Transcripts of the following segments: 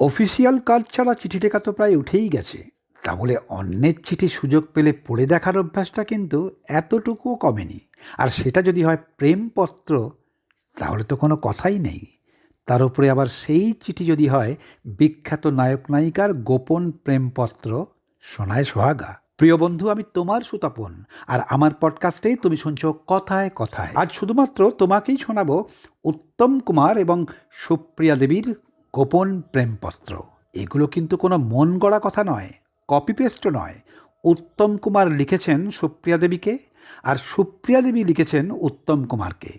Official কাজ ছাড়া চিঠি লেখা তো প্রায় উঠেই গেছে। তা বলে অন্যের চিঠি সুযোগ পেলে পড়ে দেখার অভ্যাসটা কিন্তু এতটুকুও কমেনি। আর সেটা যদি হয় প্রেমপত্র, তাহলে তো কোনো কথাই নেই। তার উপরে আবার সেই চিঠি যদি হয় বিখ্যাত নায়ক নায়িকার গোপন প্রেমপত্র শোনায় সোহাগা। প্রিয় বন্ধু, আমি তোমার সুতাপন, আর আমার পডকাস্টেই তুমি শুনছো কথায় কথায়। আজ শুধুমাত্র তোমাকেই শোনাবো উত্তম কুমার এবং সুপ্রিয়া দেবীর গোপন প্রেমপত্র। এগুলো কিন্তু কোনো মন গড়া কথা নয় কপি পেস্টও নয়। উত্তম কুমার লিখেছেন সুপ্রিয়া দেবীকে আর সুপ্রিয়া দেবী লিখেছেন উত্তম কুমারকে।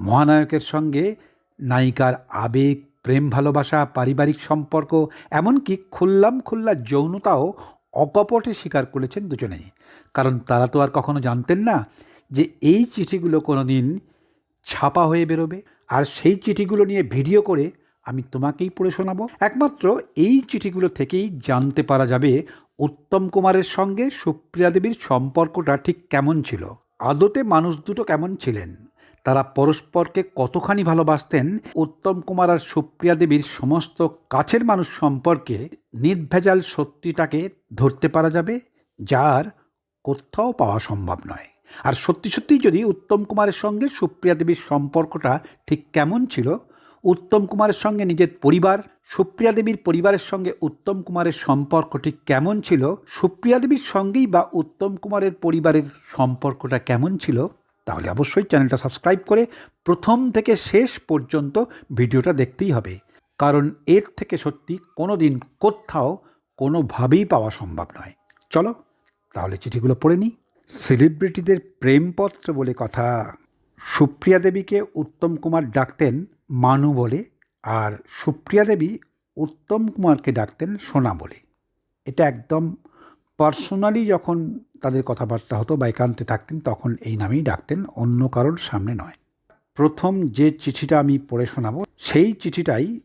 মহানায়কের সঙ্গে নায়িকার আবেগ, প্রেম, ভালোবাসা, পারিবারিক সম্পর্ক, এমনকি খুল্লাম খুল্লা যৌনতাও অকপটে স্বীকার করেছেন দুজনেই। কারণ তারা তো আর কখনো জানতেন না যে এই চিঠিগুলো কোনো দিন ছাপা হয়ে বেরোবে। আর সেই চিঠিগুলো নিয়ে ভিডিও করে আমি তোমাকেই পড়ে শোনাবো। একমাত্র এই চিঠিগুলো থেকেই জানতে পারা যাবে উত্তম কুমারের সঙ্গে সুপ্রিয়া দেবীর সম্পর্কটা ঠিক কেমন ছিল। আদতে মানুষ দুটো কেমন ছিলেন? তারা পরস্পরকে কতখানি ভালোবাসতেন? উত্তম কুমার আর সুপ্রিয়া দেবীর সমস্ত কাছের মানুষ সম্পর্কে নির্ভেজাল সত্যিটাকে ধরতে পারা যাবে, যার কোথাও পাওয়া সম্ভব নয়। আর সত্যি সত্যিই যদি উত্তম কুমারের সঙ্গে সুপ্রিয়া দেবীর সম্পর্কটা ঠিক কেমন ছিল উত্তম কুমারের সঙ্গে নিজের পরিবার, সুপ্রিয়া দেবীর পরিবারের সঙ্গে উত্তম কুমারের সম্পর্কটি কেমন ছিল? সুপ্রিয়া দেবীর সঙ্গেই বা উত্তম কুমারের পরিবারের সম্পর্কটা কেমন ছিল? তাহলে অবশ্যই চ্যানেলটা সাবস্ক্রাইব করে প্রথম থেকে শেষ পর্যন্ত ভিডিওটা দেখতেই হবে। কারণ এর থেকে সত্যি কোনো দিন কোথাও কোনোভাবেই পাওয়া সম্ভব নয়। চলো, তাহলে চিঠিগুলো পড়ে নিই। সেলিব্রিটিদের প্রেমপত্র বলে কথা। সুপ্রিয়া দেবীকে উত্তম কুমার ডাকতেন মানু বলে আর সুপ্রিয়া দেবী উত্তম কুমারকে ডাকতেন সোনা বলে। এটা একদম পার্সোনালি যখন তাদের কথাবার্তা হতো বা একান্তে থাকতেন তখন এই নামেই ডাকতেন, অন্য কারোর সামনে নয়। প্রথম যে চিঠিটা আমি পড়ে শোনাব, সেই চিঠিটাই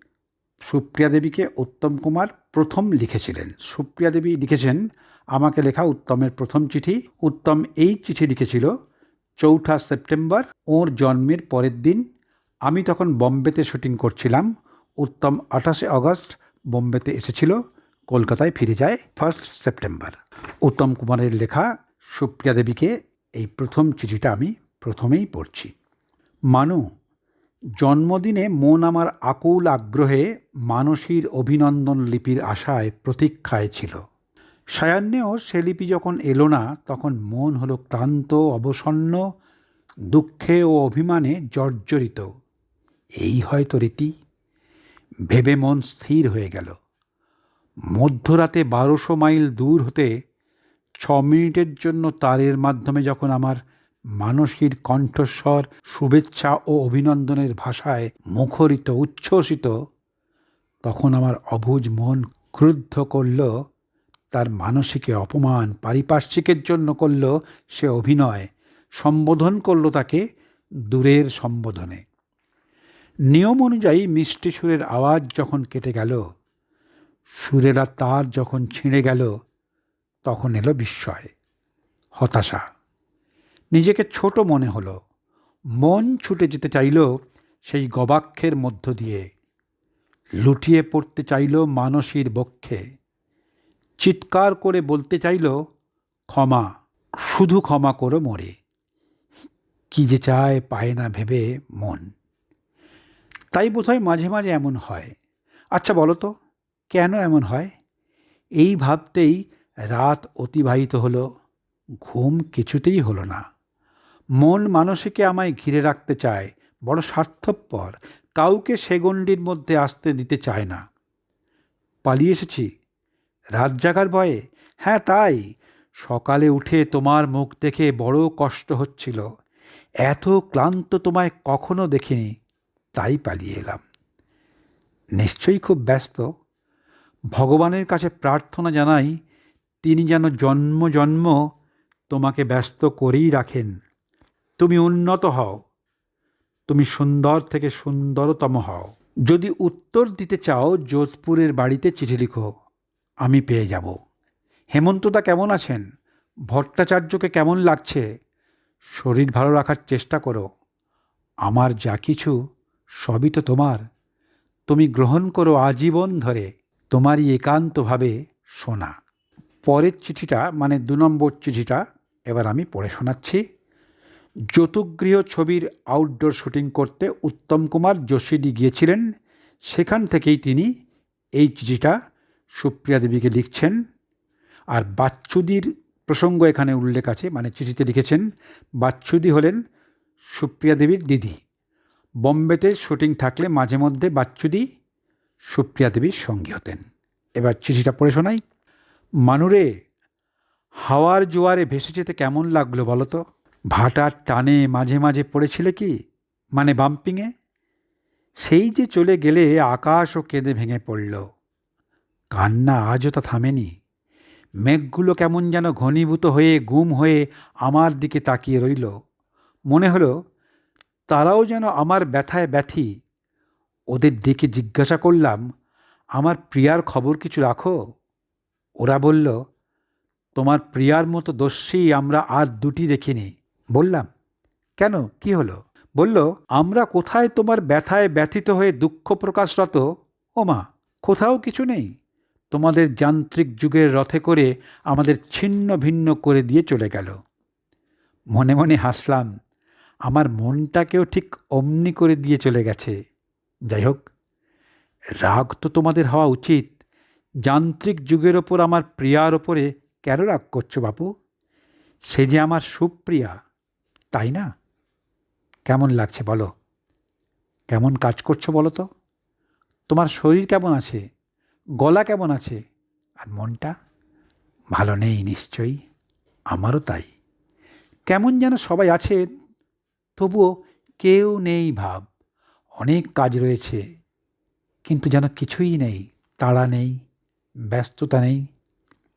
সুপ্রিয়া দেবীকে উত্তম কুমার প্রথম লিখেছিলেন। সুপ্রিয়া দেবী লিখেছেন, আমাকে লেখা উত্তমের প্রথম চিঠি। উত্তম এই চিঠি লিখেছিল চৌঠা সেপ্টেম্বর, ওর জন্মের পরের দিন আমি তখন বম্বেতে শুটিং করছিলাম। উত্তম আঠাশে আগস্ট বোম্বেতে এসেছিল, কলকাতায় ফিরে যায় ফার্স্ট সেপ্টেম্বর। উত্তম কুমারের লেখা সুপ্রিয়া দেবীকে এই প্রথম চিঠিটা আমি প্রথমেই পড়ছি। মানু, জন্মদিনে মন আমার আকুল আগ্রহে মানসীর অভিনন্দন লিপির আশায় প্রতীক্ষায় ছিল। সায়ান্নেও সে লিপি যখন এলো না, তখন মন হলো ক্লান্ত, অবসন্ন, দুঃখে ও অভিমানে জর্জরিত। এই হয়তো রীতি। ভেবে মন স্থির হয়ে গেল। মধ্যরাতে বারোশো মাইল দূর হতে ছ মিনিটের জন্য তারের মাধ্যমে যখন আমার মানসীর কণ্ঠস্বর, শুভেচ্ছা ও অভিনন্দনের ভাষায় মুখরিত, উচ্ছ্বসিত, তখন আমার অবুজ মন ক্রুদ্ধ করল, তার মানসিকে অপমান, পারিপার্শ্বিকের জন্য করল সে অভিনয়, সম্বোধন করল তাকে দূরের সম্বোধনে। নিয়ম অনুযায়ী মিষ্টি সুরের আওয়াজ যখন কেটে গেল সুরেলা তার যখন ছিঁড়ে গেল, তখন এলো বিস্ময়, হতাশা। নিজেকে ছোট মনে হলো, মন ছুটে যেতে চাইল সেই গবাক্ষের মধ্য দিয়ে, লুটিয়ে পড়তে চাইল মানসীর বক্ষে, চিৎকার করে বলতে চাইল, ক্ষমা, শুধু ক্ষমা করো মরে, কি যে চায় পায় না ভেবে মন। তাই বোধহয় মাঝে মাঝে এমন হয়। আচ্ছা বলো তো, কেন এমন হয়? এই ভাবতেই রাত অতিবাহিত হলো, ঘুম কিছুতেই হলো না। মন মানসিকে আমায় ঘিরে রাখতে চায়, বড় স্বার্থপর, কাউকে সেগণ্ডির মধ্যে আসতে দিতে চায় না। পালিয়ে এসেছি, রাত জাগার ভয়ে। হ্যাঁ তাই। সকালে উঠে তোমার মুখ দেখে বড় কষ্ট হচ্ছিল। এত ক্লান্ত তোমায় কখনো দেখিনি। তাই পালিয়ে এলাম। নিশ্চয়ই খুব ব্যস্ত। ভগবানের কাছে প্রার্থনা জানাই, তিনি যেন জন্ম জন্ম তোমাকে ব্যস্ত করেই রাখেন। তুমি উন্নত হও। তুমি সুন্দর থেকে সুন্দরতম হও। যদি উত্তর দিতে চাও, যোধপুরের বাড়িতে চিঠি লিখো। আমি পেয়ে যাব। হেমন্তদা কেমন আছেন? ভট্টাচার্যকে কেমন লাগছে? শরীর ভালো রাখার চেষ্টা করো। আমার যা কিছু সবই তো তোমার। তুমি গ্রহণ করো আজীবন ধরে তোমারই একান্তভাবে শোনা পরের চিঠিটা মানে দু নম্বর চিঠিটা, এবার আমি পড়ে শোনাচ্ছি। জ্যোতগৃহ ছবির আউটডোর শুটিং করতে উত্তম কুমার যোশীডি গিয়েছিলেন। সেখান থেকেই তিনি এই চিঠিটা সুপ্রিয়া দেবীকে লিখছেন। আর বাচ্চুদির প্রসঙ্গ এখানে উল্লেখ আছে মানে চিঠিতে লিখেছেন, বাচ্চুদি হলেন সুপ্রিয়া দেবীর দিদি। বম্বেতে শুটিং থাকলে মাঝে মধ্যে বাচ্চুদি, সুপ্রিয়া দেবীর সঙ্গী হতেন। এবার চিঠিটা পড়ে শোনাই। মানুরে, হাওয়ার জোয়ারে ভেসে যেতে কেমন লাগল বলো তো? ভাটার টানে মাঝে মাঝে পড়েছিলে কি? মানে বাম্পিংয়ে? সেই যে চলে গেলে আকাশও কেঁদে ভেঙে পড়ল। কান্না আজও তা থামেনি। মেঘগুলো কেমন যেন ঘনীভূত হয়ে, গুম হয়ে আমার দিকে তাকিয়ে রইল। মনে হলো তারাও যেন আমার ব্যথায় ব্যথি। ওদের ডেকে জিজ্ঞাসা করলাম, আমার প্রিয়ার খবর কিছু রাখো? ওরা বলল, তোমার প্রিয়ার মতো দস্যি আমরা আর দুটি দেখিনি। বললাম, কেন? কি হলো? বলল, আমরা কোথায় তোমার ব্যথায় ব্যথিত হয়ে দুঃখ প্রকাশরত? ওমা, কোথাও কিছু নেই। তোমাদের যান্ত্রিক যুগের রথে করে আমাদের ছিন্ন ভিন্ন করে দিয়ে চলে গেল। মনে মনে হাসলাম আমার মনটাকেও ঠিক অমনি করে দিয়ে চলে গেছে। যাই হোক, রাগ তো তোমাদের হওয়া উচিত। যান্ত্রিক যুগের ওপর আমার প্রিয়ার ওপরে কেন রাগ করছ বাপু? সে যে আমার সুপ্রিয়া, তাই না? কেমন লাগছে বলো? কেমন কাজ করছ বলো তো? তোমার শরীর কেমন আছে? গলা কেমন আছে? আর মনটা? ভালো নেই নিশ্চয়ই। আমারও তাই। কেমন যেন সবাই আছে তবুও কেউ নেই ভাব। অনেক কাজ রয়েছে, কিন্তু যেন কিছুই নেই, তাড়া নেই, ব্যস্ততা নেই।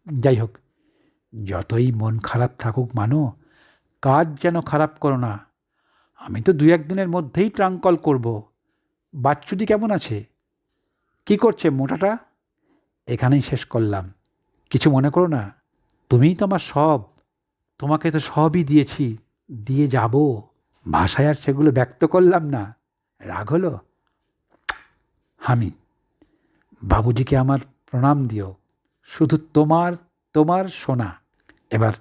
যাই হোক, যতই মন খারাপ থাকুক মানো, কাজ যেন খারাপ করো না। আমি তো দু একদিনের মধ্যেই ট্রাঙ্কল করব। বাচ্চুটি কেমন আছে? কি করছে মোটাটা? এখানেই শেষ করলাম। কিছু মনে করো না, তুমিই তো আমার সব। তোমাকে তো সবই দিয়েছি, দিয়ে যাব। ভাষায় আর সেগুলো ব্যক্ত করলাম না। রাগ হলো? আমি বাবুজিকে আমার প্রণাম দিও। শুধু তোমার তোমার সোনা। এবার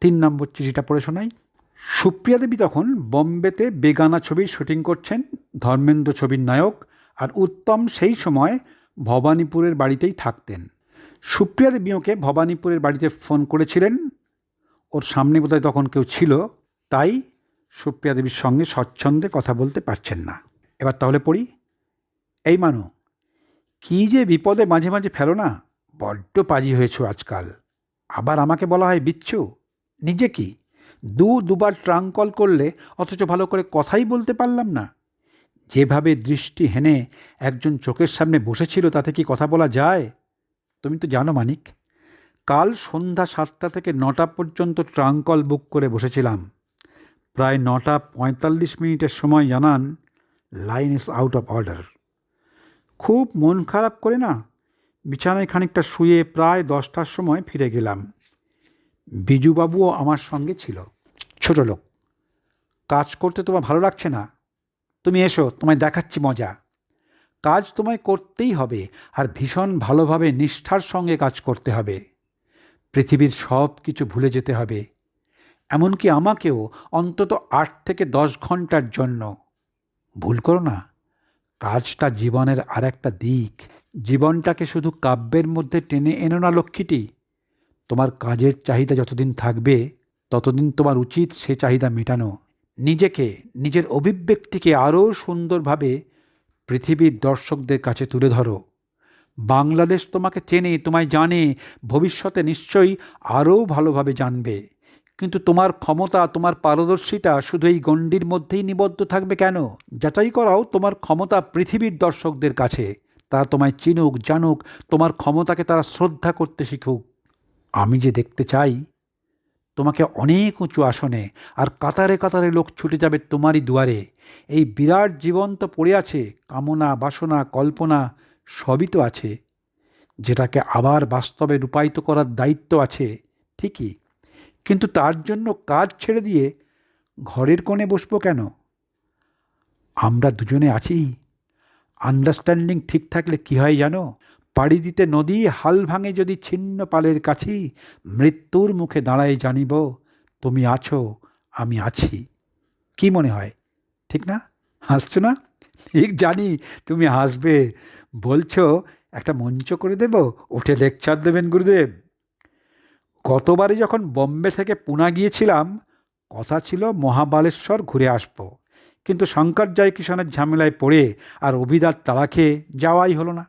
তিন নম্বর চিঠিটা পড়ে শোনাই। সুপ্রিয়া দেবী তখন বম্বেতে বেগানা ছবির শুটিং করছেন ধর্মেন্দ্র ছবির নায়ক আর উত্তম সেই সময় ভবানীপুরের বাড়িতেই থাকতেন। সুপ্রিয়া দেবী ওকে ভবানীপুরের বাড়িতে ফোন করেছিলেন। ওর সামনে বোধহয় তখন কেউ ছিল, তাই সুপ্রিয়া দেবীর সঙ্গে স্বচ্ছন্দে কথা বলতে পারছেন না। এবার তাহলে পড়ি। এই মানু, কি যে বিপদে মাঝে মাঝে ফেলো না? বড্ড পাজি হয়েছ আজকাল। আবার আমাকে বলা হয় বিচ্ছু? নিজে কি? দু দুবার ট্রাঙ্ক কল করলে অথচ ভালো করে কথাই বলতে পারলাম না। যেভাবে দৃষ্টি হেনে একজন চোখের সামনে বসেছিল তাতে কি কথা বলা যায়? তুমি তো জানো মানিক, কাল সন্ধ্যা সাতটা থেকে নটা পর্যন্ত ট্রাঙ্ক কল বুক করে বসেছিলাম। প্রায় নটা পঁয়তাল্লিশ মিনিটের সময় জানান, line is out of order. খুব মন খারাপ করে না, বিছানায় খানিকটা শুয়ে প্রায় দশটার সময় ফিরে গেলাম। বিজুবাবুও আমার সঙ্গে ছিল, ছোট লোক। কাজ করতে তোমার ভালো লাগছে না? তুমি এসো, তোমায় দেখাচ্ছি মজা। কাজ তোমায় করতেই হবে আর ভীষণ ভালোভাবে নিষ্ঠার সঙ্গে কাজ করতে হবে। পৃথিবীর সব কিছু ভুলে যেতে হবে। এমনকি আমাকেও অন্তত আট থেকে দশ ঘণ্টার জন্য। ভুল করো না। কাজটা জীবনের আর একটা দিক। জীবনটাকে শুধু কাব্যের মধ্যে টেনে এনো না, লক্ষ্মীটি। তোমার কাজের চাহিদা যতদিন থাকবে, ততদিন তোমার উচিত সে চাহিদা মেটানো। নিজেকে, নিজের অভিব্যক্তিকে আরও সুন্দরভাবে পৃথিবীর দর্শকদের কাছে তুলে ধরো। বাংলাদেশ তোমাকে চেনে, তোমায় জানে, ভবিষ্যতে নিশ্চয়ই আরও ভালোভাবে জানবে। কিন্তু তোমার ক্ষমতা, তোমার পারদর্শিতা শুধু এই গণ্ডির মধ্যেই নিবদ্ধ থাকবে কেন? যাচাই করাও তোমার ক্ষমতা পৃথিবীর দর্শকদের কাছে। তারা তোমায় চিনুক, জানুক, তোমার ক্ষমতাকে তারা শ্রদ্ধা করতে শিখুক। আমি যে দেখতে চাই, তোমাকে অনেক উঁচু আসনে আর কাতারে কাতারে লোক ছুটে যাবে তোমারই দুয়ারে। এই বিরাট জীবন তো পড়ে আছে, কামনা, বাসনা, কল্পনা, সবই তো আছে। যেটাকে আবার বাস্তবে রূপায়িত করার দায়িত্ব আছে, ঠিকই। কিন্তু তার জন্য কাজ ছেড়ে দিয়ে ঘরের কোণে বসবো কেন? আমরা দুজনে আছি। আন্ডারস্ট্যান্ডিং ঠিক থাকলে কী হয় জানো? পাড়ি দিতে নদী হাল ভাঙে যদি ছিন্ন পালের কাছি, মৃত্যুর মুখে দাঁড়াই জানিব, তুমি আছো, আমি আছি। কি মনে হয়? ঠিক না? হাসছো না? ঠিক, জানি, তুমি হাসবে। বলছো, একটা মঞ্চ করে দেব, উঠে লেকচার দেবেন গুরুদেব। গতবারে যখন বোম্বে থেকে পুনা গিয়েছিলাম, কথা ছিল মহাবালেশ্বর ঘুরে আসব। কিন্তু শঙ্কর জয়কিষণের ঝামেলায় পড়ে আর অভিদার তাড়া খেয়ে যাওয়াই হলো না।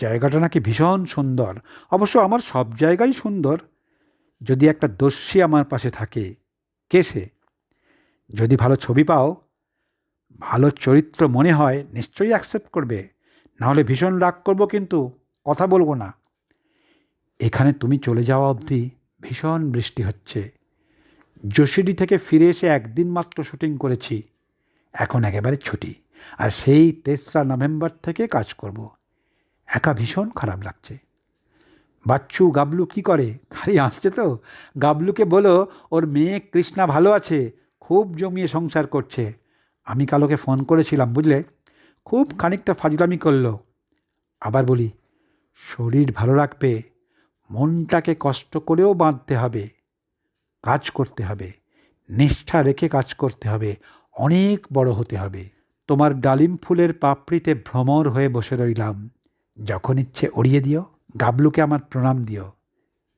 জায়গাটা নাকি ভীষণ সুন্দর। অবশ্য আমার সব জায়গাই সুন্দর। যদি একটা দস্যি আমার পাশে থাকে, কে সে? যদি ভালো ছবি পাও, ভালো চরিত্র মনে হয়, নিশ্চয়ই অ্যাকসেপ্ট করবে। নাহলে ভীষণ রাগ করব কিন্তু কথা বলব না। এখানে তুমি চলে যাওয়া অবধি ভীষণ বৃষ্টি হচ্ছে। যোশিডি থেকে ফিরে এসে একদিন মাত্র শুটিং করেছি। এখন একেবারে ছুটি। আর সেই তেসরা নভেম্বর থেকে কাজ করব। একা ভীষণ খারাপ লাগছে। বাচ্চু গাবলু কি করে? খালি আসছে তো। গাবলুকে বলো, ওর মেয়ে কৃষ্ণা ভালো আছে, খুব জমিয়ে সংসার করছে। আমি কালোকে ফোন করেছিলাম, বুঝলে? খুব খানিকটা ফাজলামি করল। আবার বলি, শরীর ভালো রাখবে মনটাকে কষ্ট করেও বাঁধতে হবে, কাজ করতে হবে, নিষ্ঠা রেখে কাজ করতে হবে, অনেক বড় হতে হবে। তোমার ডালিম ফুলের পাপড়িতে ভ্রমর হয়ে বসে রইলাম। যখন ইচ্ছে ওড়িয়ে দিও, গাবলুকে আমার প্রণাম দিও।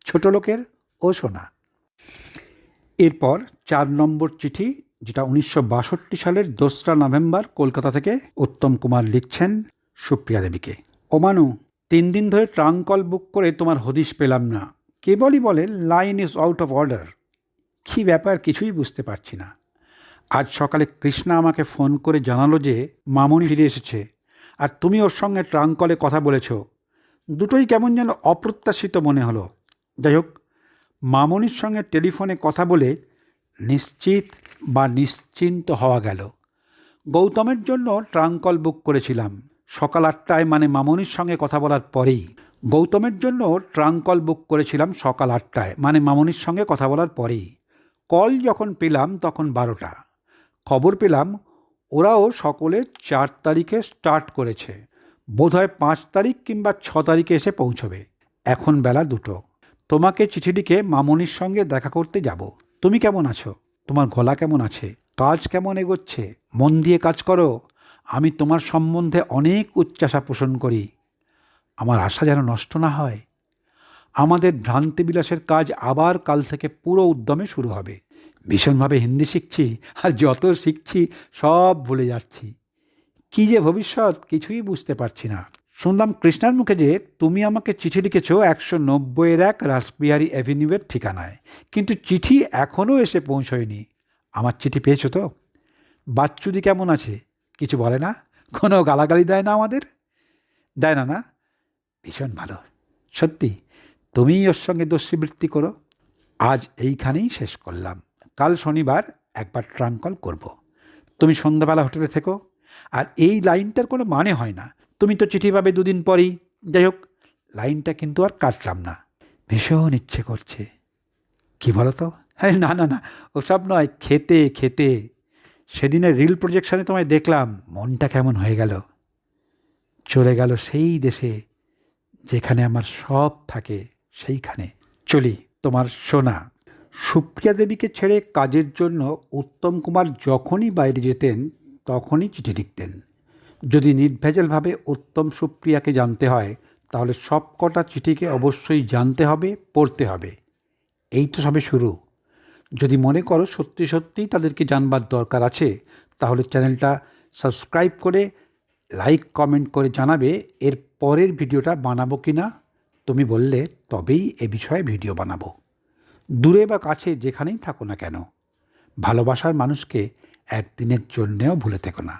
ছোট লোকের ও শোনা এরপর চার নম্বর চিঠি, যেটা উনিশশো বাষট্টি সালের দোসরা নভেম্বর কলকাতা থেকে উত্তম কুমার লিখছেন সুপ্রিয়া দেবীকে। ওমানু তিন দিন ধরে ট্রাঙ্ক কল বুক করে তোমার হদিশ পেলাম না। কেবলই বলে line is out of order কী ব্যাপার কিছুই বুঝতে পারছি না। আজ সকালে কৃষ্ণা আমাকে ফোন করে জানালো যে মামনি ফিরে এসেছে। আর তুমি ওর সঙ্গে ট্রাঙ্ক কলে কথা বলেছ। দুটোই কেমন যেন অপ্রত্যাশিত মনে হলো। যাই হোক, মামনির সঙ্গে টেলিফোনে কথা বলে নিশ্চিত বা নিশ্চিন্ত হওয়া গেল। গৌতমের জন্য ট্রাঙ্ক কল বুক করেছিলাম। সকাল আটটায় মানে মামনির সঙ্গে কথা বলার পরেই গৌতমের জন্য ট্রাঙ্ক কল বুক করেছিলাম সকাল আটটায় মানে মামনির সঙ্গে কথা বলার পরেই। কল যখন পেলাম তখন বারোটা। খবর পেলাম, ওরাও সকলে চার তারিখে স্টার্ট করেছে। বোধহয় পাঁচ তারিখ কিংবা ছ তারিখে এসে পৌঁছবে। এখন বেলা দুটো। তোমাকে চিঠি লিখে মামনির সঙ্গে দেখা করতে যাব। তুমি কেমন আছো? তোমার গলা কেমন আছে? কাজ কেমন এগোচ্ছে? মন দিয়ে কাজ করো? আমি তোমার সম্বন্ধে অনেক উচ্চাসা পোষণ করি। আমার আশা যেন নষ্ট না হয়। আমাদের ভ্রান্তিবিলাসের কাজ আবার কাল থেকে পুরো উদ্যমে শুরু হবে। ভীষণভাবে হিন্দি শিখছি আর যত শিখছি সব ভুলে যাচ্ছি। কী যে ভবিষ্যৎ কিছুই বুঝতে পারছি না। শুনলাম কৃষ্ণার মুখে যে তুমি আমাকে চিঠি লিখেছ একশো নব্বইয়ের এক রাসবিহারী অ্যাভিনিউয়ের ঠিকানায়। কিন্তু চিঠি এখনও এসে পৌঁছয়নি। আমার চিঠি পেয়েছ তো? বাচ্চুদি কেমন আছে? কিছু বলে না, কোনো গালাগালি দেয় না আমাদের? দেয় না না? ভীষণ ভালো। সত্যি, তুমিই ওর সঙ্গে দস্যিবৃত্তি করো। আজ এইখানেই শেষ করলাম। কাল শনিবার একবার ট্রাঙ্কল কল করব। তুমি সন্ধ্যাবেলা হোটেলে থেকো। আর এই লাইনটার কোনো মানে হয় না। তুমি তো চিঠি পাবে দুদিন পরেই। যাই হোক, লাইনটা কিন্তু আর কাটলাম না। ভীষণ ইচ্ছে করছে। কি বলো তো? হ্যাঁ না না না, ওসব নয়। খেতে খেতে। সেদিনের রিল প্রজেকশনে তোমায় দেখলাম, মনটা কেমন হয়ে গেল। চলে গেল সেই দেশে যেখানে আমার সব থাকে, সেইখানে। চলি তোমার সোনা। সুপ্রিয়া দেবীকে ছেড়ে কাজের জন্য উত্তম কুমার যখনই বাইরে যেতেন, তখনই চিঠি লিখতেন। যদি নির্ভেজালভাবে উত্তম সুপ্রিয়াকে জানতে হয়, তাহলে সব কটা চিঠিকে অবশ্যই জানতে হবে, পড়তে হবে। এই তো সবে শুরু। যদি মনে করো সত্যি সত্যিই তাদেরকে জানবার দরকার আছে, তাহলে চ্যানেলটা সাবস্ক্রাইব করে লাইক, কমেন্ট করে জানাবে, এর পরের ভিডিওটা বানাবো কি না, তুমি বললে তবেই এ বিষয়ে ভিডিও বানাবো। দূরে বা কাছে যেখানেই থাকো না কেন, ভালোবাসার মানুষকে একদিনের জন্যেও ভুলে থেকো না।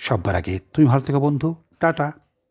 সব্বার আগে তুমি ভালো থেকো বন্ধু, টাটা।